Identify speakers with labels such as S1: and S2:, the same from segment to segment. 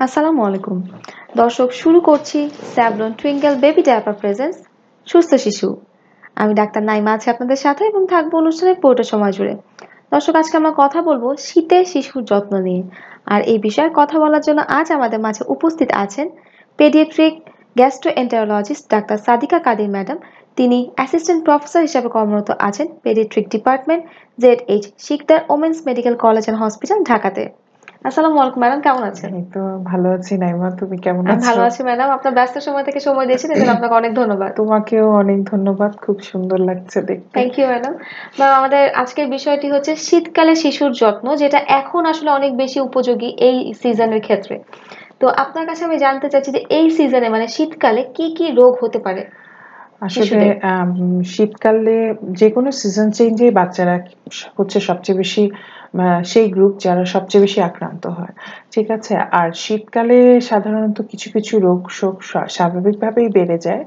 S1: আসসালামু আলাইকুম। দর্শক, শুরু করছি Savlon Twinkle baby diaper presents সুস্থ শিশু। আমি ডাক্তার নাইমা আছি আপনাদের সাথে এবং থাকব অনুষ্ঠানের পুরোটা সময় জুড়ে। দর্শক, আজকে আমরা কথা বলব শীতে শিশুর যত্ন নিয়ে। আর এই বিষয়ে কথা বলার জন্য আজ আমাদের মাঝে উপস্থিত আছেন paediatric gastroenterologist doctor Sadika Kadir madam. তিনি অ্যাসিস্ট্যান্ট প্রফেসর হিসেবে কর্মরত আছেন paediatric department Z H Sikder women's medical college and hospital ঢাকাতে। আসসালামু আলাইকুম ম্যাডাম কেমন আছেন?
S2: এই তো ভালো আছি নাইমা তুমি কেমন আছো
S1: ভালো আছি? ম্যাডাম। আপনার ব্যস্ত সময় থেকে সময় দিয়েছেন এজন্য আপনাকে অনেক ধন্যবাদ।
S2: তোমাকেও অনেক ধন্যবাদ খুব সুন্দর লাগছে দেখতে।
S1: Thank you madam. ম্যাম আমাদের আজকের বিষয়টি হচ্ছে শীতকালে শিশুর যত্ন যেটা এখন আসলে অনেক বেশি উপযোগী এই সিজনের ক্ষেত্রে। তো আপনার কাছে আমি জানতে চাচ্ছি যে এই সিজনে মানে শীতকালে কি কি রোগ হতে পারে
S2: আসলে? শীতকালে যে কোনো সিজন চেঞ্জে বাচ্চারা হচ্ছে সবচেয়ে বেশি সেই গ্রুপ যারা সবচেয়ে বেশি আক্রান্ত হয় ঠিক আছে? আর শীতকালে সাধারণত কিছু কিছু রোগ শোক স্বাভাবিকভাবেই বেড়ে যায়।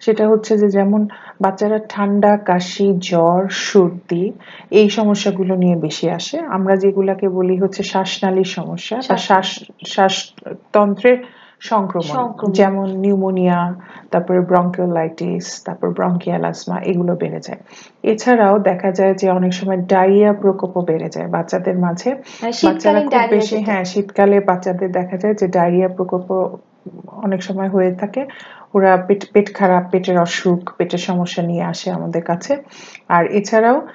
S2: সেটা হচ্ছে যে যেমন বাচ্চারা ঠান্ডা কাশি জ্বর সর্দি এই সমস্যাগুলো নিয়ে বেশি আসে। আমরা যেগুলাকে বলি হচ্ছে শ্বাসনালীর সমস্যা বা শ্বাস শ্বাসতন্ত্রের সংক্রমণ। যেমন নিউমোনিয়া তারপরে ব্রঙ্কিওলাইটিস তারপর ব্রঙ্কিয়াল আসমা এগুলো বেড়ে যায়। এছাড়াও দেখা যায় যে অনেক সময় ডায়রিয়া প্রকোপও বেড়ে যায় বাচ্চাদের মাঝে।
S1: মানে
S2: বাচ্চারা খুব বেশি হ্যাঁ শীতকালে বাচ্চাদের দেখা যায় যে ডায়রিয়া প্রকোপ অনেক সময় হয়ে থাকে। ওরা পেট পেট খারাপ পেটের অসুখ পেটের সমস্যা নিয়ে আসে আমাদের কাছে। আর এছাড়াও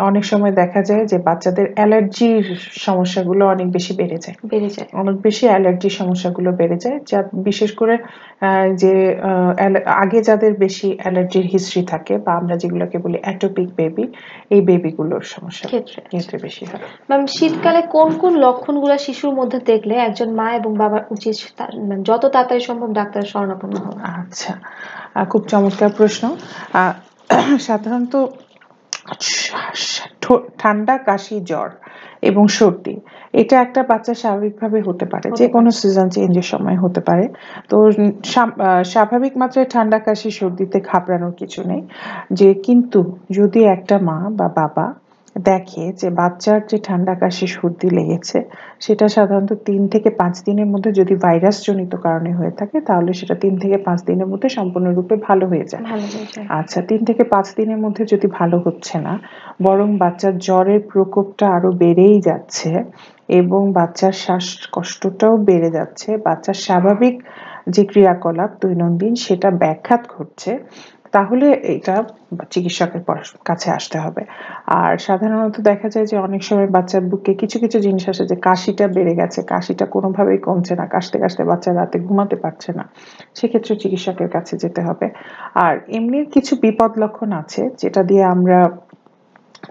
S2: অনেক সময় দেখা যায় যে বাচ্চাদের অ্যালার্জির সমস্যাগুলো অনেক বেশি বেড়ে যায়।
S1: বেড়ে যায়।
S2: অনেক বেশি অ্যালার্জির সমস্যাগুলো বেড়ে যায় যা বিশেষ করে যে আগে যাদের বেশি অ্যালার্জির হিস্ট্রি থাকে বা আমরা যেগুলোকে বলি অ্যাটোপিক বেবি এই বেবিগুলোর সমস্যা
S1: ক্ষেত্রে।
S2: ক্ষেত্রে বেশি হয়।
S1: ম্যাম শীতকালে কোন কোন লক্ষণগুলো শিশুর মধ্যে দেখলে একজন মা এবং বাবার উচিত যত তাড়াতাড়ি সম্ভব ডাক্তারের শরণাপন্ন হওয়া?
S2: আচ্ছা খুব চমৎকার প্রশ্ন। আহ, সাধারণত ঠান্ডা কাশি জ্বর এবং সর্দি। এটা একটা বাচ্চা স্বাভাবিকভাবে হতে পারে যে কোনো সিজন চেঞ্জের সময় হতে পারে। তো স্বাভাবিক মাত্রায় ঠান্ডা কাশি সর্দিতে ঘাবড়ানোর কিছু নেই। যে কিন্তু যদি একটা মা বা বাবা দেখে যে বাচ্চার যে ঠান্ডা কাশি সর্দি লেগেছে সেটা সাধারণত তিন থেকে পাঁচ দিনের মধ্যে যদি ভাইরাস জনিত কারণে হয়ে থাকে তাহলে সেটা তিন থেকে পাঁচ দিনের মধ্যে সম্পূর্ণরূপে ভালো হয়ে যায়। আচ্ছা তিন থেকে পাঁচ দিনের মধ্যে যদি ভালো হচ্ছে না বরং বাচ্চার জ্বরের প্রকোপটা আরও বেড়েই যাচ্ছে এবং বাচ্চার শ্বাসকষ্টটাও বেড়ে যাচ্ছে বাচ্চার স্বাভাবিক যে ক্রিয়াকলাপ দৈনন্দিন সেটা ব্যাঘাত ঘটছে তাহলে এটা চিকিৎসকের কাছে আসতে হবে। আর সাধারণত দেখা যায় যে অনেক সময় বাচ্চার বুকে কিছু কিছু জিনিস আসে যে কাশিটা বেড়ে গেছে, কাশিটা কোনোভাবেই কমছে না, কাশতে কাশতে বাচ্চা রাতে ঘুমাতে পারছে না। সেক্ষেত্রে চিকিৎসকের কাছে যেতে হবে। আর এমনি কিছু বিপদ লক্ষণ আছে যেটা দিয়ে আমরা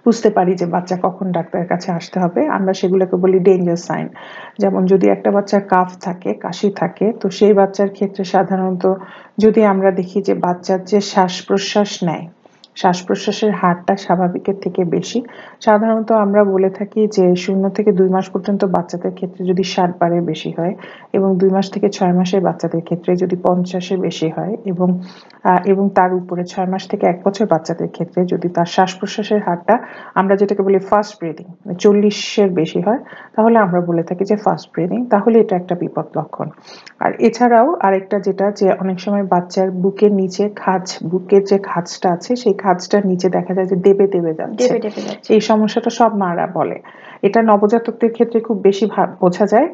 S2: বুঝতে পারি যে বাচ্চা কখন ডাক্তারের কাছে আসতে হবে। আমরা সেগুলোকে বলি ডেঞ্জার সাইন যেমন যদি একটা বাচ্চার কাফ থাকে, কাশি থাকে, তো সেই বাচ্চার ক্ষেত্রে সাধারণত যদি আমরা দেখি যে বাচ্চার যে শ্বাস প্রশ্বাস নেয় শ্বাস প্রশ্বাসের হারটা স্বাভাবিকের থেকে বেশি। সাধারণত আমরা বলে থাকি যে, শূন্য থেকে দুই মাস পর্যন্ত বাচ্চাদের ক্ষেত্রে যদি ষাট বারের বেশি হয় এবং দুই মাস থেকে ছয় মাসের বাচ্চাদের ক্ষেত্রে যদি পঞ্চাশের বেশি হয় এবং এবং তার উপরে ছয় মাস থেকে এক বছর বাচ্চাদের ক্ষেত্রে যদি তার শ্বাস প্রশ্বাসের হারটা আমরা যেটাকে বলি ফাস্ট ব্রিদিং চল্লিশের বেশি হয়, তাহলে আমরা বলে থাকি যে ফাস্ট ব্রিদিং, তাহলে এটা একটা বিপদ লক্ষণ। আর এছাড়াও আরেকটা যেটা যে, অনেক সময় বাচ্চার বুকের নিচে খাঁজ, বুকের যে খাঁজটা আছে, সেই খাঁজটার নিচে দেখা যায় যে দেবে দেবে যাচ্ছে। এই সমস্যাটা সব মারা বলে। এটা নবজাতকদের ক্ষেত্রে খুব বেশি বোঝা যায়।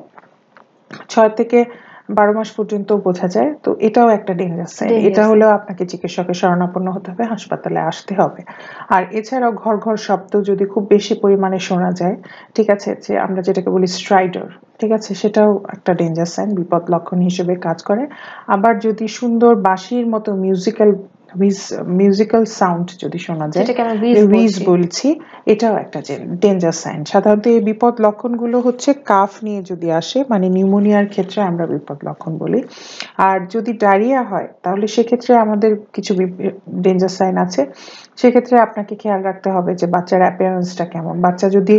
S2: ছয় থেকে বারো মাস পর্যন্ত বোঝা যায়। তো এটাও একটা ডেঞ্জার সাইন এটা. হলেও আপনাকে চিকিৎসকের শরণাপন্ন হতে হবে হাসপাতালে আসতে হবে। আর এছাড়াও ঘর ঘর শব্দ যদি খুব বেশি পরিমাণে শোনা যায় ঠিক আছে যে আমরা যেটাকে বলি স্ট্রাইডার ঠিক আছে সেটাও একটা ডেঞ্জার সাইন বিপদ লক্ষণ হিসেবে কাজ করে। আবার যদি সুন্দর বাঁশির মতো মিউজিক্যাল মিউজিক্যাল সাউন্ড যদি শোনা যায়
S1: বলছি।
S2: বলছি এটাও একটা ডেঞ্জার সাইন সাধারণত এই বিপদ লক্ষণগুলো হচ্ছে কাফ নিয়ে যদি আসে মানে নিউমোনিয়ার ক্ষেত্রে আমরা বিপদ লক্ষণ বলি। আর যদি ডায়রিয়া হয় তাহলে সেক্ষেত্রে আমাদের কিছু ডেঞ্জার সাইন আছে। সেক্ষেত্রে আপনাকে খেয়াল রাখতে হবে যে বাচ্চার অ্যাপিয়ারেন্সটা কেমন। বাচ্চা যদি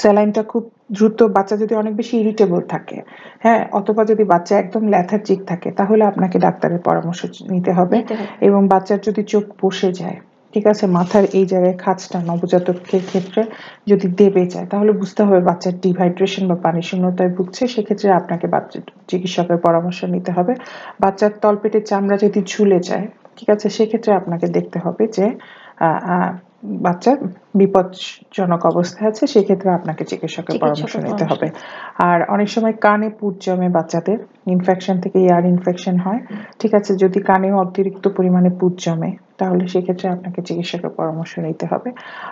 S2: স্যালাইনটা খুব দ্রুত বাচ্চা যদি অনেক বেশি ইরিটেবল থাকে হ্যাঁ অথবা যদি বাচ্চা একদম ল্যাথার্জিক থাকে তাহলে আপনাকে ডাক্তারের পরামর্শ নিতে হবে এবং বাচ্চার যদি চোখ বসে যায় ঠিক আছে মাথার এই জায়গায় খাঁজটা নবজাতকের ক্ষেত্রে যদি দেবে যায় তাহলে বুঝতে হবে বাচ্চার ডিহাইড্রেশন বা পানি শূন্যতায় ভুগছে সেক্ষেত্রে আপনাকে বাচ্চা চিকিৎসকের পরামর্শ নিতে হবে। বাচ্চার তলপেটের চামড়া যদি ঝুলে যায় ঠিক আছে সেক্ষেত্রে আপনাকে দেখতে হবে যে বাচ্চা বিপজ্জনক অবস্থায় আছে সেক্ষেত্রে আপনাকে চিকিৎসকের পরামর্শ নিতে হবে। আর অনেক সময় কানে পুজ জমে বাচ্চাদের ইনফেকশন থেকে ইয়ার ইনফেকশন হয়। ঠিক আছে যদি কানে অতিরিক্ত পরিমাণে পুজ জমে তাহলে সেক্ষেত্রে আপনাকে চিকিৎসকের পরামর্শ নিতে হবে।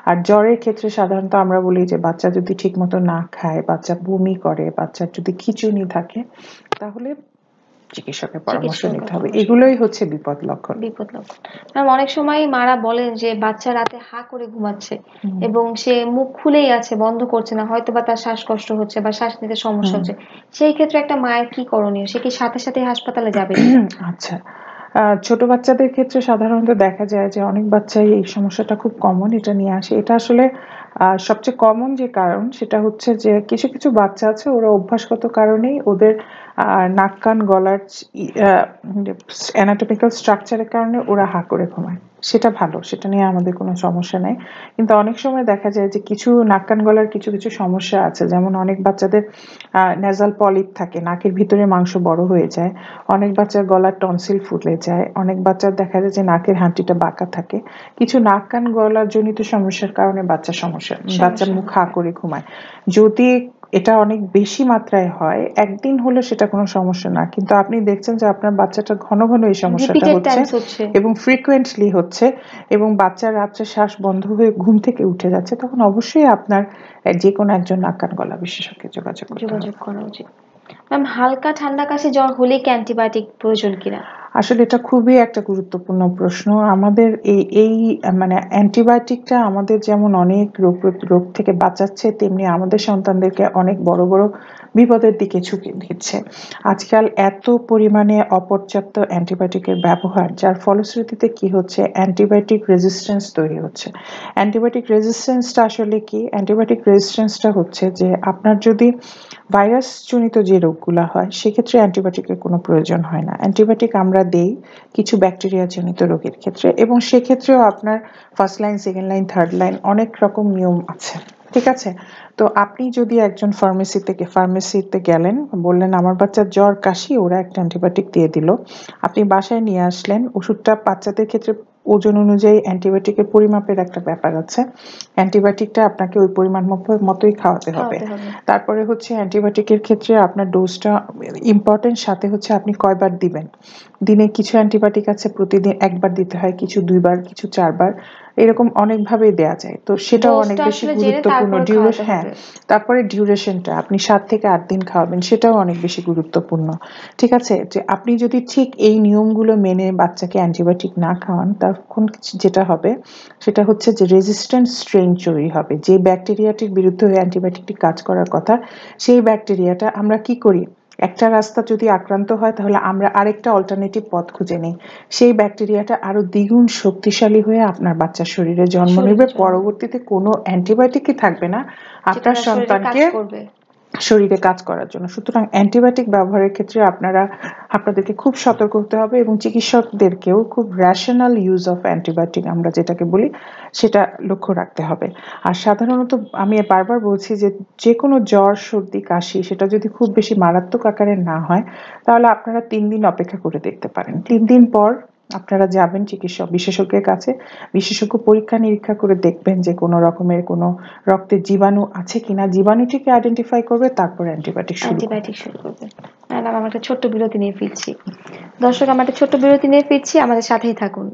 S2: আর জ্বরের ক্ষেত্রে সাধারণত আমরা বলি যে বাচ্চা যদি ঠিকমতো না খায় বাচ্চা বমি করে বাচ্চার যদি খিচুনি থাকে তাহলে চিকিৎসকের পরামর্শ নিতে হবে। এগুলোই হচ্ছে বিপদ লক্ষণ।
S1: বিপদ লক্ষণ। ম্যাম অনেক সময় মারা বলেন যে বাচ্চা রাতে হা করে ঘুমাচ্ছে এবং সে মুখ খুলেই আছে বন্ধ করছে না হয়তো বা তার শ্বাসকষ্ট হচ্ছে বা শ্বাস নিতে সমস্যা হচ্ছে। সেই ক্ষেত্রে একটা মায়ের কি করণীয়? সে কি সাথে সাথে হাসপাতালে যাবে?
S2: আচ্ছা। ছোট বাচ্চাদের ক্ষেত্রে সাধারণত দেখা যায় যে অনেক বাচ্চাই এই সমস্যাটা খুব কমন এটা নিয়ে আসে। এটা আসলে সবচেয়ে কমন যে কারণ সেটা হচ্ছে যে কিছু কিছু বাচ্চা আছে ওরা অভ্যাসগত কারণেই ওদের নাক কান গলার অ্যানাটমিক্যাল স্ট্রাকচারের কারণে ওরা হা করে ঘুমায়। সেটা ভালো সেটা নিয়ে আমাদের কোনো সমস্যা নেই। কিন্তু অনেক সময় দেখা যায় যে কিছু নাক কান গলার কিছু কিছু সমস্যা আছে। যেমন অনেক বাচ্চাদের নেজাল পলিপ থাকে নাকের ভিতরে মাংস বড় হয়ে যায়। অনেক বাচ্চার গলার টনসিল ফুলে যায়। অনেক বাচ্চার দেখা যায় যে নাকের হাঁটিটা বাঁকা থাকে। কিছু নাক কান গলার জনিত সমস্যার কারণে বাচ্চা সমস্যা বাচ্চার মুখ হা করে ঘুমায়। যদি এটা অনেক বেশি মাত্রায় হয়। একদিন হলে সেটা কোনো সমস্যা না। কিন্তু আপনি দেখছেন যে আপনার বাচ্চাটা ঘন ঘন এই সমস্যাটা হচ্ছে এবং ফ্রিকুয়েন্টলি হচ্ছে এবং বাচ্চার রাত্রে শ্বাস বন্ধ হয়ে ঘুম থেকে উঠে যাচ্ছে তখন অবশ্যই আপনার যে কোনো একজন নাক কান গলা বিশেষজ্ঞের যোগাযোগ
S1: যোগাযোগ করা উচিত। ম্যাম হালকা ঠান্ডা কাশি জ্বর হলে কি অ্যান্টিবায়োটিক প্রয়োজন কিনা?
S2: আসলে এটা খুবই একটা গুরুত্বপূর্ণ প্রশ্ন। আমাদের এই এই মানে অ্যান্টিবায়োটিকটা আমাদের যেমন অনেক রোগ রোগ থেকে বাঁচাচ্ছে, তেমনি আমাদের সন্তানদেরকে অনেক বড় বড় বিপদের দিকে ঝুঁকি দিচ্ছে। আজকাল এত পরিমাণে অপর্যাপ্ত অ্যান্টিবায়োটিকের ব্যবহার, যার ফলশ্রুতিতে কি হচ্ছে? অ্যান্টিবায়োটিক রেজিস্ট্যান্স তৈরি হচ্ছে। অ্যান্টিবায়োটিক রেজিস্ট্যান্সটা আসলে কি? অ্যান্টিবায়োটিক রেজিস্ট্যান্সটা হচ্ছে যে আপনার যদি ভাইরাস জনিত যে রোগগুলো হয়, সেক্ষেত্রে অ্যান্টিবায়োটিকের কোনো প্রয়োজন হয় না। অ্যান্টিবায়োটিক আমরা দেই কিছু ব্যাকটেরিয়া জনিত রোগের ক্ষেত্রে এবং সেক্ষেত্রেও আপনার first line second line third line অনেক রকম নিয়ম আছে ঠিক আছে? তো আপনি যদি একজন ফার্মেসি থেকে ফার্মেসিতে গেলেন বললেন আমার বাচ্চার জ্বর কাশি ওরা একটা অ্যান্টিবায়োটিক দিয়ে দিল। আপনি বাসায় নিয়ে আসলেন ওষুধটা বাচ্চাদের ক্ষেত্রে ওজন অনুযায়ী অ্যান্টিবায়োটিকের পরিমাপের একটা ব্যাপার আছে। অ্যান্টিবায়োটিকটা আপনাকে ওই পরিমাণ মতোই খাওয়াতে হবে। তারপরে হচ্ছে অ্যান্টিবায়োটিকের ক্ষেত্রে আপনার ডোজটা ইম্পর্টেন্ট সাথে হচ্ছে আপনি কয়বার দিবেন। দিনে কিছু অ্যান্টিবায়োটিক আছে প্রতিদিন একবার দিতে হয় কিছু দুইবার কিছু চারবার এরকম অনেকভাবেই দেয়া যায়। তো সেটাও অনেক বেশি গুরুত্বপূর্ণ। ডিউরেশন হ্যাঁ তারপরে ডিউরেশনটা আপনি সাত থেকে আট দিন খাওয়াবেন সেটাও অনেক বেশি গুরুত্বপূর্ণ। ঠিক আছে? যে আপনি যদি ঠিক এই নিয়মগুলো মেনে বাচ্চাকে অ্যান্টিবায়োটিক না খাওয়ান তখন যেটা হবে সেটা হচ্ছে যে রেজিস্ট্যান্ট স্ট্রেন তৈরি হবে। যে ব্যাকটেরিয়াটির বিরুদ্ধে অ্যান্টিবায়োটিকটি কাজ করার কথা সেই ব্যাকটেরিয়াটা আমরা কি করি? একটা রাস্তা যদি আক্রান্ত হয় তাহলে আমরা আরেকটা অল্টারনেটিভ পথ খুঁজে নিই। সেই ব্যাকটেরিয়াটা আরও দ্বিগুণ শক্তিশালী হয়ে আপনার বাচ্চার শরীরে জন্ম নেবে। পরবর্তীতে কোনো অ্যান্টিবায়োটিকই থাকবে না। আপনার সন্তানকে শরীরে কাজ করার জন্য। সুতরাং অ্যান্টিবায়োটিক ব্যবহারের ক্ষেত্রে আপনারা, আপনাদেরকে খুব সতর্ক হতে হবে এবং চিকিৎসকদেরকেও খুব র্যাশনাল ইউজ অফ অ্যান্টিবায়োটিক আমরা যেটাকে বলি, সেটা লক্ষ্য রাখতে হবে। আর সাধারণত আমি বারবার বলছি যে যে কোনো জ্বর, সর্দি, কাশি, সেটা যদি খুব বেশি মারাত্মক আকারের না হয়, তাহলে আপনারা তিন দিন অপেক্ষা করে দেখতে পারেন। তিন দিন পর আপনারা যাবেন চিকিৎসক বিশেষজ্ঞের কাছে। বিশেষজ্ঞ পরীক্ষা নিরীক্ষা করে দেখবেন যে কোনো রকমের কোনো রক্তের জীবাণু আছে কিনা। জীবাণুটিকে আইডেন্টিফাই করবে তারপর অ্যান্টিবায়োটিক শুরু
S1: অ্যান্টিবায়োটিক শুরু করবে। ম্যাডাম আমরা একটা ছোট্ট বিরতি নিয়ে ফিরছি। দর্শক আমরা একটা ছোট্ট বিরতি নিয়ে ফিরছি। আমাদের সাথেই থাকুন।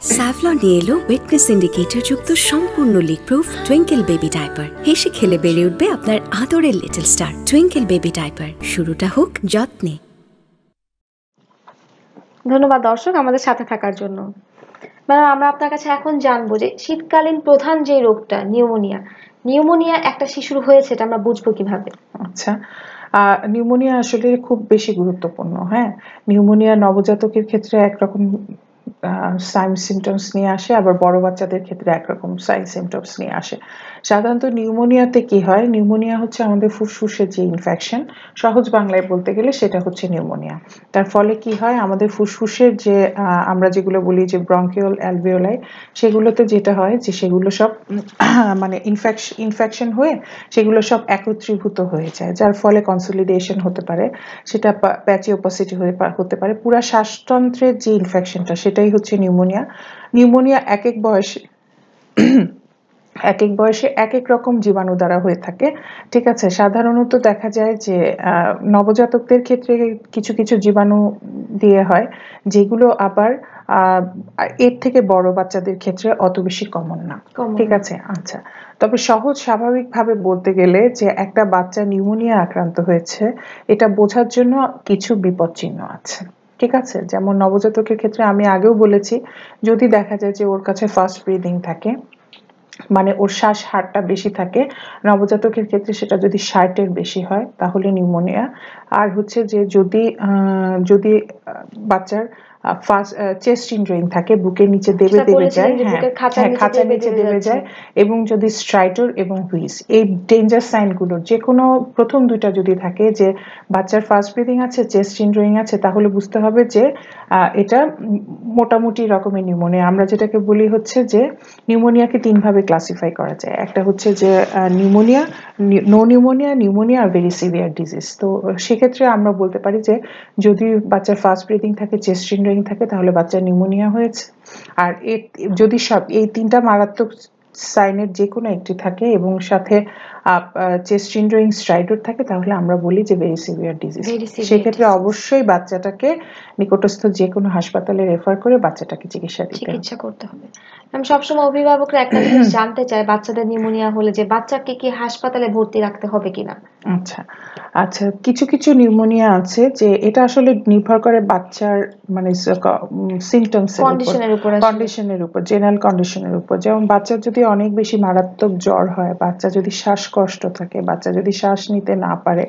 S3: স্যাভলন নিয়ে এলো উইটনেস ইন্ডিকেটর যুক্ত সম্পূর্ণ leak proof Twinkle baby diaper হেসে খেলে বেড়ে উঠবে আপনার আদরের little star Twinkle baby diaper শুরুটা হোক যত্নে।
S1: ধন্যবাদ দর্শক আমাদের সাথে থাকার জন্য। ম্যাডাম, আমরা আপনার কাছে এখন জানব যে শীতকালীন প্রধান যে রোগটা, নিউমোনিয়া নিউমোনিয়া একটা শিশুর হয়েছে, এটা আমরা বুঝব কীভাবে?
S2: আচ্ছা নিউমোনিয়া আসলে খুব বেশি গুরুত্বপূর্ণ হ্যাঁ? নিউমোনিয়া নবজাতকের ক্ষেত্রে একরকম সাইন সিমটমস নিয়ে আসে, আবার বড় বাচ্চাদের ক্ষেত্রে একরকম সাইন সিমটমস নিয়ে আসে। সাধারণত নিউমোনিয়াতে কি হয়? নিউমোনিয়া হচ্ছে আমাদের ফুসফুসের যে ইনফেকশন সহজ বাংলায় বলতে গেলে সেটা হচ্ছে নিউমোনিয়া। তার ফলে কি হয়? আমাদের ফুসফুসের যে আমরা যেগুলো বলি যে ব্রঙ্কিওল অ্যালভিওলাই, সেগুলোতে যেটা হয় যে সেগুলো সব মানে ইনফেকশন ইনফেকশন হয়ে সেগুলো সব একত্রীভূত হয়ে যায়, যার ফলে কনসলিডেশন হতে পারে, সেটা প্যাচি ওপাসিটি হয়ে হতে পারে। পুরা শ্বাসতন্ত্রের যে ইনফেকশনটা সেটাই হচ্ছে নিউমোনিয়া। নিউমোনিয়া এক এক বয়সে এক এক বয়সে এক এক রকম জীবাণু দ্বারা হয়ে থাকে ঠিক আছে? সাধারণত দেখা যায় যে নবজাতকদের ক্ষেত্রে কিছু কিছু জীবাণু দিয়ে হয় যেগুলো আবার এর থেকে বড় বাচ্চাদের ক্ষেত্রে অত বেশি কমন না ঠিক আছে? আচ্ছা তবে সহজ স্বাভাবিকভাবে বলতে গেলে যে একটা বাচ্চা নিউমোনিয়া আক্রান্ত হয়েছে এটা বোঝার জন্য কিছু বিপদ চিহ্ন আছে। ঠিক আছে? যেমন নবজাতকের ক্ষেত্রে আমি আগেও বলেছি, যদি দেখা যায় যে ওর কাছে ফার্স্ট ব্রিদিং থাকে মানে ওর শ্বাস হারটা বেশি থাকে, নবজাতকের ক্ষেত্রে সেটা যদি ষাটের বেশি হয়, তাহলে নিউমোনিয়া আর হচ্ছে যে যদি যদি বাচ্চার ফার্স্ট চেস্ট থাকে বুকের নিচে দেবে দেবে যায় হ্যাঁ খাঁচার নিচে দেবে যায় এবং যদি স্ট্রাইটর এবং হুইস এই ডেঞ্জার সাইনগুলোর যে কোনো প্রথম দুইটা যদি থাকে যে বাচ্চার ফার্স্ট ব্রিদিং আছে চেস্ট আছে তাহলে বুঝতে হবে যে এটা মোটামুটি রকমের নিউমোনিয়া আমরা যেটাকে বলি হচ্ছে যে নিউমোনিয়াকে তিনভাবে ক্লাসিফাই করা যায়। একটা হচ্ছে যে নিউমোনিয়া নো নিউমোনিয়া নিউমোনিয়া আর ভেরি সিভিয়ার ডিজিজ তো সেক্ষেত্রে আমরা বলতে পারি যে যদি বাচ্চার ফার্স্ট ব্রিদিং থাকে চেস্ট ইনড্রয়িং থাকে, তাহলে বাচ্চার নিউমোনিয়া হয়েছে। আর যদি সব, এই তিনটা মারাত্মক সাইনের যে কোনো একটি থাকে এবং সাথে চেস্ট ইন্ড্রোয়িং স্ট্রাইডর থাকে তাহলে আমরা বলি যে ভেরি সিভিয়ার ডিজিজ সেক্ষেত্রে অবশ্যই বাচ্চাটাকে নিকটস্থ যে কোনো হাসপাতালে রেফার করে বাচ্চাটাকে চিকিৎসা দিতে
S1: চিকিৎসা করতে হবে। আমি সবসময় অভিভাবকরা একটা জিনিস জানতে চাই বাচ্চাদের নিউমোনিয়া হলে যে বাচ্চাকে কি হাসপাতালে ভর্তি রাখতে হবে কিনা?
S2: আচ্ছা আচ্ছা কিছু কিছু নিউমোনিয়া আছে যে এটা আসলে নির্ভর করে বাচ্চার মানে সিমটমস
S1: কন্ডিশনের উপর।
S2: কন্ডিশনের উপর জেনারেল কন্ডিশনের উপর যেমন বাচ্চার যদি অনেক বেশি মারাত্মক জ্বর হয় বাচ্চা যদি শ্বাসকষ্ট থাকে বাচ্চা যদি শ্বাস নিতে না পারে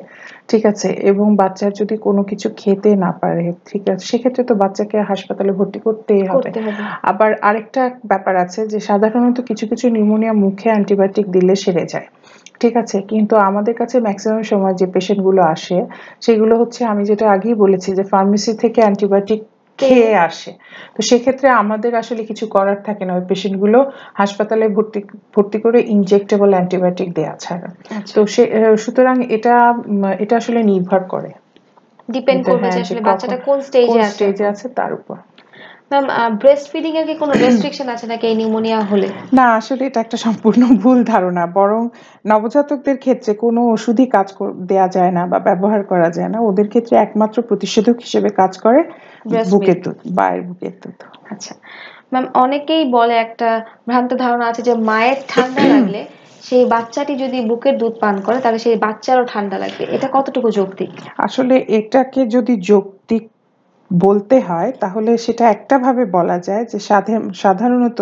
S2: ঠিক আছে? এবং বাচ্চার যদি কোনো কিছু খেতে না পারে ঠিক আছে? সেক্ষেত্রে তো বাচ্চাকে হাসপাতালে ভর্তি করতেই হবে। আবার আরেকটা ব্যাপার আছে যে সাধারণত কিছু কিছু নিউমোনিয়া মুখে অ্যান্টিবায়োটিক দিলে সেরে যায় ঠিক আছে? কিন্তু আমাদের কাছে ম্যাক্সিমাম সময় যে পেশেন্টগুলো আসে সেগুলো হচ্ছে আমি যেটা আগেই বলেছি যে ফার্মেসি থেকে অ্যান্টিবায়োটিক খেয়ে আসে? তো সেক্ষেত্রে আমাদের আসলে কিছু করার থাকে না। ওই পেশেন্টগুলো হাসপাতালে ভর্তি ভর্তি করে ইনজেক্টেবল অ্যান্টিবায়োটিক দেওয়া ছাড়া। আচ্ছা। তো সে সুতরাং এটা এটা আসলে নির্ভর করে।
S1: ডিপেন্ড করবে যে হ্যাঁ, আসলে বাচ্চাটা কোন স্টেজে আছে।
S2: স্টেজে আছে তার উপর।
S1: ম্যাম ব্রেস্ট ফিডিং এর কি কোনো রেস্ট্রিকশন আছে নাকি এই নিউমোনিয়া হলে?
S2: না আসলে এটা একটা সম্পূর্ণ ভুল ধারণা। বরং নবজাতকদের ক্ষেত্রে কোনো ওষুধই কাজ দেয়া যায় না বা ব্যবহার করা যায় না। ওদের ক্ষেত্রে একমাত্র প্রতিষেধক হিসেবে কাজ করে বুকের দুধ বায়ের বুকের দুধ।
S1: আচ্ছা। ম্যাম অনেকেই বলে একটা ভ্রান্ত ধারণা আছে যে মায়ের ঠান্ডা লাগলে সেই বাচ্চাটি যদি বুকের দুধ পান করে তাহলে সেই বাচ্চারও ঠান্ডা লাগবে। এটা কতটুকু যৌক্তিক?
S2: আসলে এটাকে যদি যৌক্তিক বলতে হয়, তাহলে সেটা একটাভাবে বলা যায় যে সাধারণত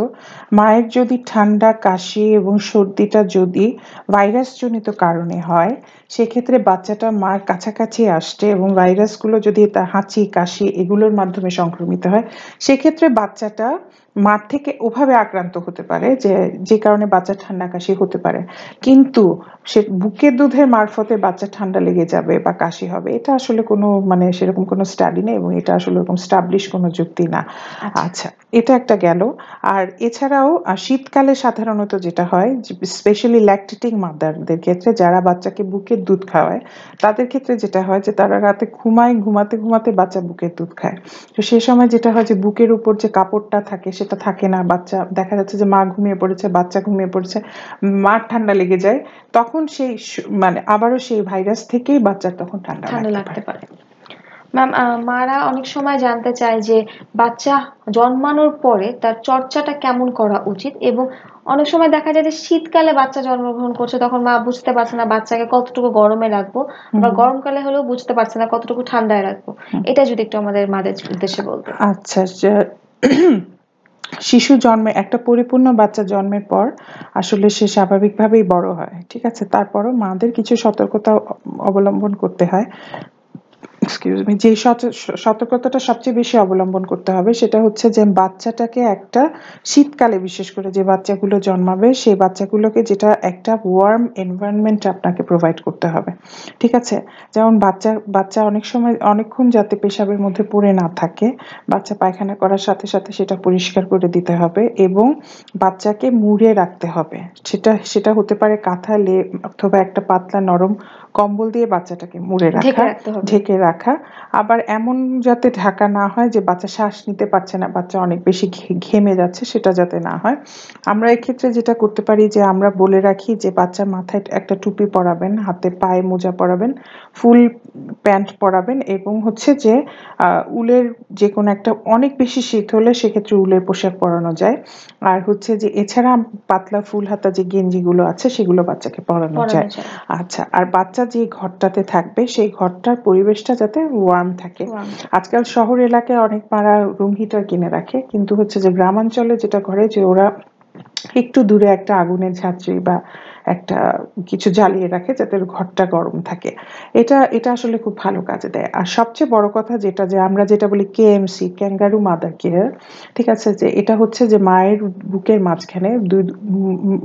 S2: মায়ের যদি ঠান্ডা, কাশি এবং সর্দিটা যদি ভাইরাসজনিত কারণে হয়, সেক্ষেত্রে বাচ্চাটা মার কাছাকাছি আসছে এবং ভাইরাসগুলো যদি তা হাঁচি, কাশি এগুলোর মাধ্যমে সংক্রমিত হয়, সেক্ষেত্রে বাচ্চাটা মার থেকে ওভাবে আক্রান্ত হতে পারে যে যে কারণে বাচ্চা ঠান্ডা কাশি হতে পারে। কিন্তু সে বুকের দুধের মারফতে বাচ্চা ঠান্ডা লেগে যাবে বা কাশি হবে এটা আসলে কোনো মানে সেরকম কোনো স্টাডি নেই এবং এটা আসলে ওরকম স্টাবলিশ কোনো যুক্তি না। আচ্ছা।, আচ্ছা এটা একটা গেল। আর এছাড়াও শীতকালে সাধারণত যেটা হয় স্পেশালি ল্যাকটেটিং মাদারদের ক্ষেত্রে যারা বাচ্চাকে বুকের দুধ খাওয়ায় তাদের ক্ষেত্রে যেটা হয় যে তারা রাতে ঘুমায় ঘুমাতে ঘুমাতে বাচ্চা বুকের দুধ খায়। তো সে সময় যেটা হয় যে বুকের উপর যে কাপড়টা থাকে সেটা থাকে না বাচ্চা দেখা যাচ্ছে যে মা ঘুমিয়ে পড়েছে বাচ্চা ঘুমিয়ে পড়েছে মার ঠান্ডা লেগে যায় তখন সেই মানে আবারও সেই ভাইরাস থেকেই বাচ্চার তখন ঠান্ডা
S1: লাগতে পারে। ম্যাম মারা অনেক সময় জানতে চায় যে বাচ্চা জন্মানোর পরে তার চর্চাটা কেমন করা উচিত এবং অনেক সময় দেখা যায় যে শীতকালে বাচ্চা জন্মগ্রহণ করছে তখন মা বুঝতে পারছে না বাচ্চাকে কতটুকু গরমে রাখব বা গরমকালে হলেও বুঝতে পারছে না কতটুকু ঠান্ডায় রাখব। এটা যদি একটু আমাদের মাদের উদ্দেশ্যে বলতে
S2: আচ্ছা। শিশু জন্মে, একটা পরিপূর্ণ বাচ্চা জন্মের পর আসলে সে স্বাভাবিকভাবেই বড় হয়, ঠিক আছে? তারপরও মাদের কিছু সতর্কতা অবলম্বন করতে হয়। এক্সকিউজ মি যে সতর্কতাটা সবচেয়ে বেশি অবলম্বন করতে হবে সেটা হচ্ছে যে বাচ্চাটাকে একটা শীতকালে, বিশেষ করে যে বাচ্চাগুলো জন্মাবে, সেই বাচ্চাগুলোকে যেটা একটা ওয়ার্ম এনভায়রনমেন্ট আপনাকে প্রোভাইড করতে হবে। ঠিক আছে? যেমন বাচ্চা বাচ্চা অনেক সময়, অনেকক্ষণ যাতে পেশাবের মধ্যে পড়ে না থাকে, বাচ্চা পায়খানা করার সাথে সাথে সেটা পরিষ্কার করে দিতে হবে এবং বাচ্চাকে মুড়ে রাখতে হবে। সেটা সেটা হতে পারে কাঁথা, লে, অথবা একটা পাতলা নরম কম্বল দিয়ে বাচ্চাটাকে মুড়ে রাখা ঢেকে রাখা। আবার এমন যাতে ঢাকা না হয় যে বাচ্চা শ্বাস নিতে পারছে না বাচ্চা অনেক বেশি ঘেমে যাচ্ছে সেটা যাতে না হয়। আমরা এক্ষেত্রে যেটা করতে পারি যে আমরা বলে রাখি যে বাচ্চা মাথায় একটা টুপি পরাবেন হাতে পায়ে মোজা পরাবেন ফুল প্যান্ট পরাবেন এবং হচ্ছে যে উলের যে কোনো একটা অনেক বেশি শীত হলে সেক্ষেত্রে উলের পোশাক পরানো যায়। আর হচ্ছে যে এছাড়া পাতলা ফুল হাতা যে গেঞ্জিগুলো আছে সেগুলো বাচ্চাকে পরানো যায়। আচ্ছা আর বাচ্চা যে ঘরটাতে থাকবে সেই ঘরটার পরিবেশটা যাতে ওয়ার্ম থাকে। আজকাল শহর এলাকায় অনেক মারা রুম হিটার কিনে রাখে কিন্তু হচ্ছে যে গ্রামাঞ্চলে যেটা করে যে ওরা একটু দূরে একটা আগুনের ঝাঁঝরি বা একটা কিছু জ্বালিয়ে রাখে যাতে ঘরটা গরম থাকে। এটা এটা আসলে খুব ভালো কাজে দেয়। আর সবচেয়ে বড় কথা যেটা যে আমরা যেটা বলি কেএমসি ক্যাঙ্গারু মাদার কেয়ার ঠিক আছে? যে এটা হচ্ছে যে মায়ের বুকের মাঝখানে দুই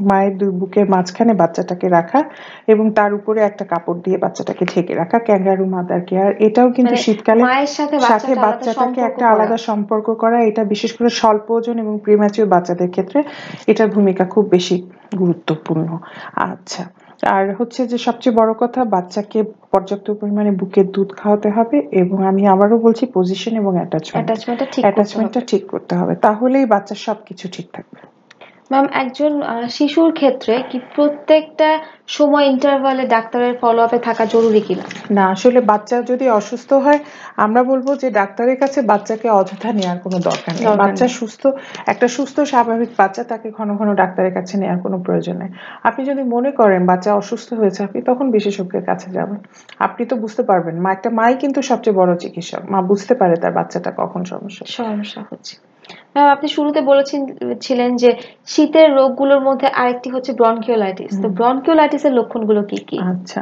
S2: মায়ের দুই বুকের মাঝখানে বাচ্চাটাকে রাখা এবং তার উপরে একটা কাপড় দিয়ে বাচ্চাটাকে ঢেকে রাখা। ক্যাঙ্গারু মাদার কেয়ার এটাও কিন্তু
S1: মানে
S2: শীতকালে
S1: মায়ের সাথে
S2: সাথে বাচ্চাটাকে একটা আলাদা সম্পর্ক করা এটা বিশেষ করে স্বল্প ওজন এবং প্রিম্যাচিউর বাচ্চাদের ক্ষেত্রে এটার ভূমিকা খুব বেশি। গুরুত্বপূর্ণ। আচ্ছা আর হচ্ছে যে সবচেয়ে বড় কথা বাচ্চাকে পর্যাপ্ত পরিমাণে বুকের দুধ খাওয়াতে হবে এবং আমি আবারও বলছি পজিশন এবং অ্যাটাচমেন্ট
S1: অ্যাটাচমেন্টটা ঠিক করতে হবে।
S2: ঠিক করতে হবে। তাহলেই বাচ্চার সবকিছু ঠিক থাকবে।
S1: ম্যাম একজন শিশুর ক্ষেত্রে কি প্রত্যেকটা সময় ইন্টারভালে ডাক্তারের ফলো আপে থাকা জরুরি কিনা?
S2: না আসলে বাচ্চা যদি অসুস্থ হয় আমরা বলব যে ডাক্তারের কাছে বাচ্চাকে অযথা নেওয়ার কোনো দরকার নেই। বাচ্চা সুস্থ একটা সুস্থ স্বাভাবিক বাচ্চা তাকে ঘন ঘন ডাক্তারের কাছে নেওয়ার কোনো প্রয়োজন নেই। আপনি যদি মনে করেন বাচ্চা অসুস্থ হয়েছে আপনি তখন বিশেষজ্ঞের কাছে যাবেন। আপনি তো বুঝতে পারবেন মা একটা মাই কিন্তু সবচেয়ে বড় চিকিৎসক। মা বুঝতে পারে তার বাচ্চাটা কখন সমস্যা
S1: সমস্যা হচ্ছে। আপনি শুরুতে বলেছেন ছিলেন যে শীতের রোগগুলোর মধ্যে আরেকটি হচ্ছে ব্রনকিওলাইটিস তো ব্রনকিওলাইটিসের লক্ষণগুলো কি কি?
S2: আচ্ছা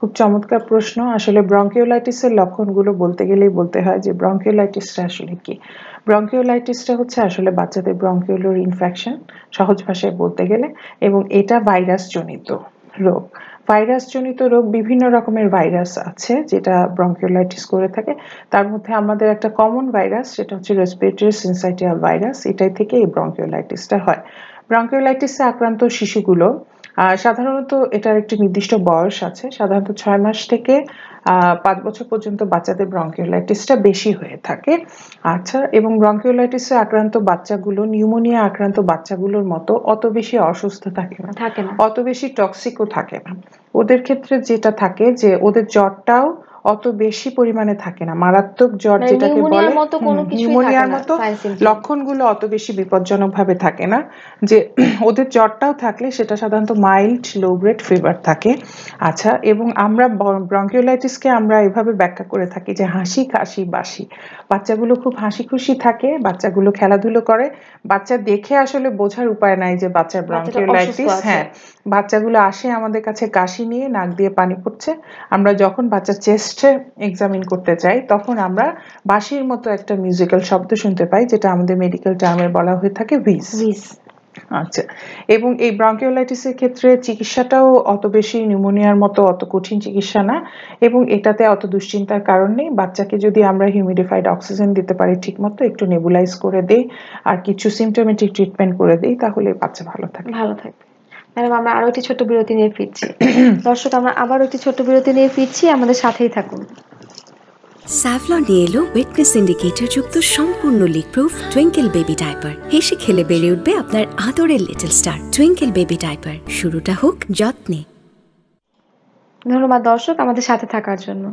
S2: খুব চমৎকার প্রশ্ন। আসলে ব্রঙ্কিওলাইটিসের লক্ষণগুলো বলতে গেলেই বলতে হয় যে ব্রঙ্কিওলাইটিসটা আসলে কি? ব্রঙ্কিওলাইটিসটা হচ্ছে আসলে বাচ্চাদের ব্রঙ্কিওলোর ইনফেকশন সহজ ভাষায় বলতে গেলে এবং এটা ভাইরাস জনিত রোগ। ভাইরাস জনিত রোগ বিভিন্ন রকমের ভাইরাস আছে যেটা ব্রঙ্কিওলাইটিস করে থাকে। তার মধ্যে আমাদের একটা কমন ভাইরাস সেটা হচ্ছে রেসপিরেটরি সিনসাইটিয়াল ভাইরাস এটাই থেকে এই ব্রঙ্কিওলাইটিসটা হয়। ব্রঙ্কিওলাইটিসে আক্রান্ত শিশুগুলো সাধারণত এটার একটি নির্দিষ্ট বয়স আছে সাধারণত ছয় মাস থেকে পাঁচ বছর পর্যন্ত বাচ্চাদের ব্রঙ্কিওলাইটিসটা বেশি হয়ে থাকে। আচ্ছা এবং ব্রঙ্কিওলাইটিসে আক্রান্ত বাচ্চাগুলো নিউমোনিয়া আক্রান্ত বাচ্চাগুলোর মতো অত বেশি অসুস্থ থাকে না।
S1: থাকে না।
S2: অত বেশি টক্সিকও থাকে না। ওদের ক্ষেত্রে যেটা থাকে যে ওদের জ্বরটাও অত বেশি পরিমাণে থাকে না। মারাত্মক জ্বর
S1: মানে
S2: যেটাকে বলে
S1: pneumonia-র মতো।
S2: লক্ষণগুলো অত বেশি বিপজ্জনক ভাবে থাকে না। যে ওদের জ্বরটাও থাকলে সেটা সাধারণত মাইল্ড লো গ্রেড ফিভার থাকে। আচ্ছা এবং আমরা ব্রঙ্কিওলাইটিসকে আমরা এভাবে ব্যাখ্যা করে থাকি যে হাসি কাশি বাসি। বাচ্চাগুলো খুব হাসি খুশি থাকে বাচ্চাগুলো খেলাধুলো করে। বাচ্চা দেখে আসলে বোঝার উপায় নাই যে বাচ্চার ব্রঙ্কিওলাইটিস হ্যাঁ। বাচ্চাগুলো আসে আমাদের কাছে কাশি নিয়ে নাক দিয়ে পানি পড়ছে। আমরা যখন বাচ্চার চেস্টে এক্সামিন করতে যাই তখন আমরা বাঁশির মতো একটা মিউজিক্যাল শব্দ শুনতে পাই যেটা আমাদের মেডিকেল টার্মে বলা হয়ে থাকে ভিস
S1: উইস
S2: আচ্ছা এবং এই ব্রঙ্কিওলাইটিসের ক্ষেত্রে চিকিৎসাটাও অত বেশি নিউমোনিয়ার মতো অত কঠিন চিকিৎসা না এবং এটাতে অত দুশ্চিন্তার কারণ নেই। বাচ্চাকে যদি আমরা হিউমিডিফাইড অক্সিজেন দিতে পারি ঠিকমতো একটু নেবুলাইজ করে দেই আর কিছু সিমটোমেটিক ট্রিটমেন্ট করে দেই তাহলে বাচ্চা ভালো থাকে।
S1: ভালো থাকবে। ম্যাডাম আমরা আরও একটি ছোট্ট বিরতি নিয়ে ফিরছি। দর্শক আমরা আবার একটি ছোট্ট বিরতি নিয়ে ফিরছি। আমাদের সাথেই থাকুন।
S3: স্যাভলন নিয়ে এলো উইটনেস ইন্ডিকেটর যুক্ত সম্পূর্ণ leak proof Twinkle baby diaper হেসে খেলে বেড়ে উঠবে আপনার আদরের little star Twinkle baby diaper শুরুটা হোক যত্নে।
S1: ধন্যবাদ দর্শক আমাদের সাথে থাকার জন্য।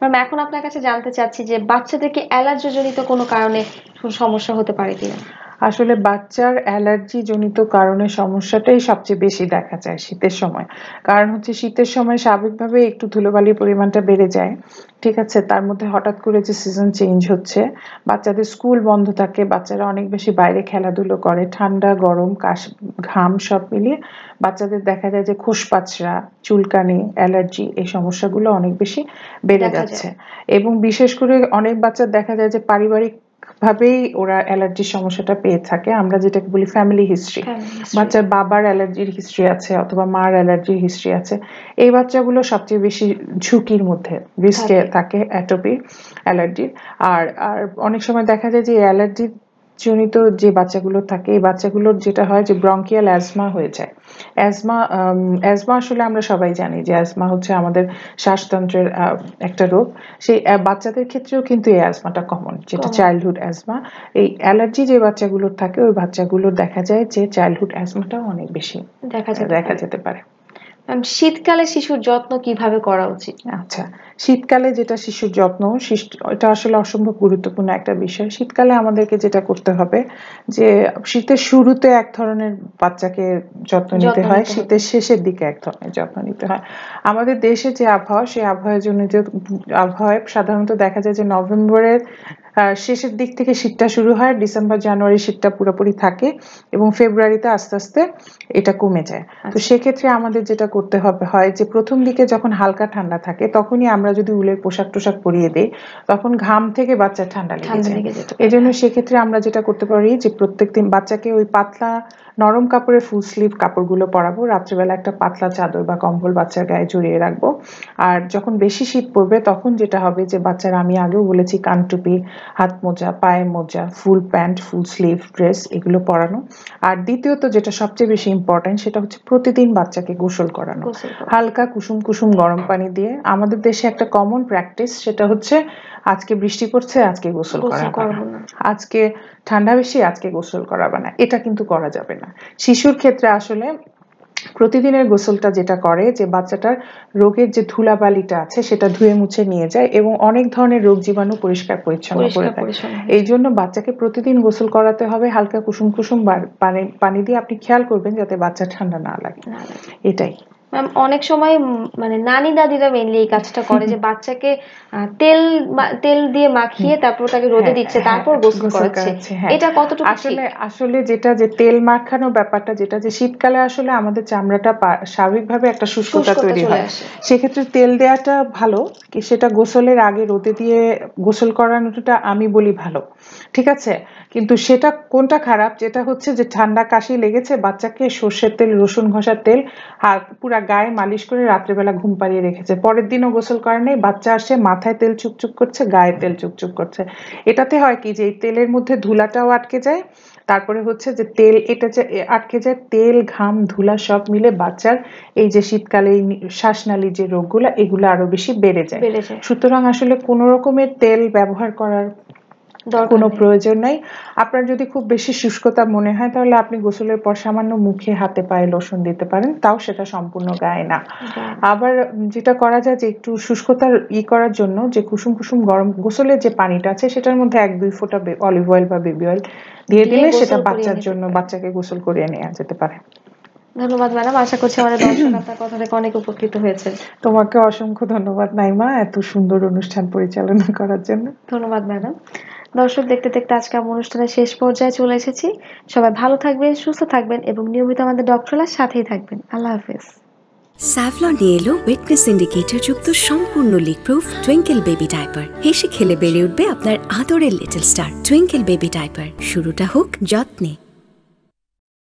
S1: ম্যাম এখন আপনার কাছে জানতে চাচ্ছি যে বাচ্চাদেরকে অ্যালার্জি জনিত কোনো কারণে কোনো সমস্যা হতে পারে কিনা?
S2: আসলে বাচ্চার অ্যালার্জি জনিত কারণে সমস্যাটাই সবচেয়ে বেশি দেখা যায় শীতের সময়। কারণ হচ্ছে শীতের সময় স্বাভাবিকভাবে একটু ধুলোবালির পরিমাণটা বেড়ে যায়। ঠিক আছে? তার মধ্যে হঠাৎ করে যে সিজন চেঞ্জ হচ্ছে বাচ্চাদের স্কুল বন্ধ থাকে বাচ্চারা অনেক বেশি বাইরে খেলাধুলো করে ঠান্ডা গরম কাশ ঘাম সব মিলিয়ে বাচ্চাদের দেখা যায় যে খোসপাচড়া চুলকানি অ্যালার্জি এই সমস্যাগুলো অনেক বেশি বেড়ে যাচ্ছে। এবং বিশেষ করে অনেক বাচ্চার দেখা যায় যে পারিবারিক ভাবেই ওরা অ্যালার্জির সমস্যাটা পেয়ে থাকে। আমরা যেটাকে বলি ফ্যামিলি হিস্ট্রি বাচ্চার বাবার অ্যালার্জির হিস্ট্রি আছে অথবা মার অ্যালার্জির হিস্ট্রি আছে। এই বাচ্চাগুলো সবচেয়ে বেশি ঝুঁকির মধ্যে রিস্কে
S1: থাকে।
S2: অ্যাটোপি অ্যালার্জির আর আর অনেক সময় দেখা যায় যে অ্যালার্জি জনিত যে বাচ্চাগুলো থাকে এই বাচ্চাগুলোর যেটা হয় যে ব্রঙ্কিয়াল অ্যাজমা হয়ে যায়। অ্যাজমা অ্যাজমা আসলে আমরা সবাই জানি যে অ্যাজমা হচ্ছে আমাদের শ্বাসতন্ত্রের একটা রোগ। সেই বাচ্চাদের ক্ষেত্রেও কিন্তু এই অ্যাজমাটা কমন যেটা চাইল্ডহুড অ্যাজমা এই অ্যালার্জি যে বাচ্চাগুলোর থাকে ওই বাচ্চাগুলোর দেখা যায় যে চাইল্ডহুড অ্যাজমাটাও অনেক বেশি
S1: দেখা যায়
S2: দেখা যেতে পারে।
S1: শীতকালে শিশুর যত্ন কীভাবে করা উচিত?
S2: আচ্ছা শীতকালে যেটা শিশুর যত্ন এটা আসলে অসম্ভব গুরুত্বপূর্ণ একটা বিষয়। শীতকালে আমাদেরকে যেটা করতে হবে যে শীতের শুরুতে এক ধরনের বাচ্চাকে যত্ন নিতে হয় শীতের শেষের দিকে এক ধরনের যত্ন নিতে হয়। আমাদের দেশে যে আবহাওয়া সেই আবহাওয়ার জন্য যে আবহাওয়ায় সাধারণত দেখা যায় যে নভেম্বরের শেষের দিক থেকে শীতটা শুরু হয় ডিসেম্বর জানুয়ারি শীতটা পুরোপুরি থাকে এবং ফেব্রুয়ারিতে আস্তে আস্তে এটা কমে যায়। তো
S1: আচ্ছা।
S2: সেক্ষেত্রে আমাদের যেটা করতে হবে হয় যে প্রথম দিকে যখন হালকা ঠান্ডা থাকে তখনই আমরা যদি উলের পোশাক টোশাক পরিয়ে দিই তখন ঘাম থেকে বাচ্চা ঠান্ডা লেগে যায়। এই জন্য সেক্ষেত্রে আমরা যেটা করতে পারি যে প্রত্যেকদিন বাচ্চাকে ওই পাতলা নরম কাপড়ের ফুল স্লিভ কাপড়গুলো পরাবো। রাত্রিবেলা একটা পাতলা চাদর বা কম্বল বাচ্চার গায়ে জড়িয়ে রাখব। আর যখন বেশি শীত পড়বে তখন যেটা হবে যে বাচ্চারা আমি আগেও বলেছি কানটুপি হাত মোজা পায়ে মোজা full pant full sleeve dress এগুলো পরানো। আর দ্বিতীয়ত যেটা সবচেয়ে বেশি ইম্পর্টেন্ট সেটা হচ্ছে প্রতিদিন বাচ্চাকে গোসল করানো। হালকা কুসুম কুসুম গরম পানি দিয়ে। আমাদের দেশে একটা কমন প্র্যাকটিস সেটা হচ্ছে আজকে বৃষ্টি পড়ছে আজকে গোসল করা
S1: না।
S2: আজকে ঠান্ডা বেশি আজকে গোসল করাবে না। এটা কিন্তু করা যাবে না। শিশুর ক্ষেত্রে আসলে প্রতিদিনের গোসলটা যেটা করে যে বাচ্চাটার রোগের যে ধুলাবালিটা আছে সেটা ধুয়ে মুছে নিয়ে যায় এবং অনেক ধরনের রোগ জীবাণু পরিষ্কার পরিচ্ছন্ন করে দেয়। এই জন্য বাচ্চাকে প্রতিদিন গোসল করাতে হবে হালকা কুসুম কুসুম পানি পানি দিয়ে আপনি খেয়াল করবেন যাতে বাচ্চা ঠান্ডা না লাগে। এটাই।
S1: ম্যাম অনেক সময় মানে নানি দাদিরা মেনলি এই কাজটা করে যে বাচ্চাকে তেল তেল দিয়ে মাখিয়ে তারপর তাকে রোদে
S2: হ্যাঁ,
S1: দিচ্ছে
S2: হ্যাঁ,
S1: তারপর গোসল করাচ্ছে।
S2: হ্যাঁ।
S1: এটা কতটুকু?
S2: আসলে আসলে যেটা যে তেল মাখানো ব্যাপারটা যেটা যে শীতকালে আসলে আমাদের চামড়াটা স্বাভাবিকভাবে একটা শুষ্কতা
S1: শুষ্কতা
S2: তৈরি হয়। সেক্ষেত্রে তেল দেওয়াটা ভালো কি সেটা গোসলের আগে রোদে দিয়ে গোসল করানোটা আমি বলি ভালো ঠিক আছে? কিন্তু সেটা কোনটা খারাপ? যেটা হচ্ছে যে ঠান্ডা কাশি লেগেছে বাচ্চাকে সর্ষের তেল রসুন ঘষার তেল আর পুরা গায়ে মালিশ করে রাত্রেবেলা ঘুম পাড়িয়ে রেখেছে। পরের দিনও গোসল করে নেই বাচ্চা আসে মাথায় তেল চুপচুপ করছে গায়ে তেল চুপচুপ করছে। এটাতে হয় কি যে এই তেলের মধ্যে ধুলাটাও আটকে যায় তারপরে হচ্ছে যে তেল এটা যে আটকে যায় তেল ঘাম ধুলা সব মিলে বাচ্চার এই যে শীতকালে শ্বাসনালীর যে রোগগুলো এগুলো আরও বেশি বেড়ে যায়। সুতরাং আসলে কোনো রকমের তেল ব্যবহার করার কোনো প্রয়োজন নাই। আপনার যদি খুব বেশি শুষ্কতা মনে হয় তাহলে আপনি গোসলের পর সামান্য মুখে হাতে পায়ে লোশন দিতে পারেন। তাও সেটা সম্পূর্ণ গায়ে না। আবার যেটা করা যায় যে একটু শুষ্কতার ই করার জন্য যে কুসুম কুসুম গরম গোসলের যে পানিটা আছে সেটার মধ্যে এক দুই ফোঁটা অলিভ অয়েল বা বেবি অয়েল দিয়ে দিলে সেটা বাচ্চার জন্য বাচ্চাকে গোসল করিয়ে নেওয়া যেতে পারে।
S1: ধন্যবাদ ম্যাডাম। আশা করছি আমাদের দর্শক আপনার কথা থেকে অনেক উপকৃত হয়েছে
S2: তোমাকে অসংখ্য ধন্যবাদ নাইমা এত সুন্দর অনুষ্ঠান পরিচালনা করার জন্য।
S1: ধন্যবাদ ম্যাডাম। দর্শক দেখতে দেখতে আজকে আমার অনুষ্ঠানের শেষ পর্যায়ে চলে এসেছি। সবাই ভালো থাকবেন, সুস্থ থাকবেন এবং নিয়মিত আমাদের ডক্টরলার সাথেই থাকবেন। আল্লাহ হাফেজ।
S3: স্যাভলন নিয়ে এলো উইটনেস ইন্ডিকেটর যুক্ত সম্পূর্ণ leak proof Twinkle baby diaper হেসে খেলে বেড়ে উঠবে আপনার আদরের little star Twinkle baby diaper শুরুটা হোক যত্নে।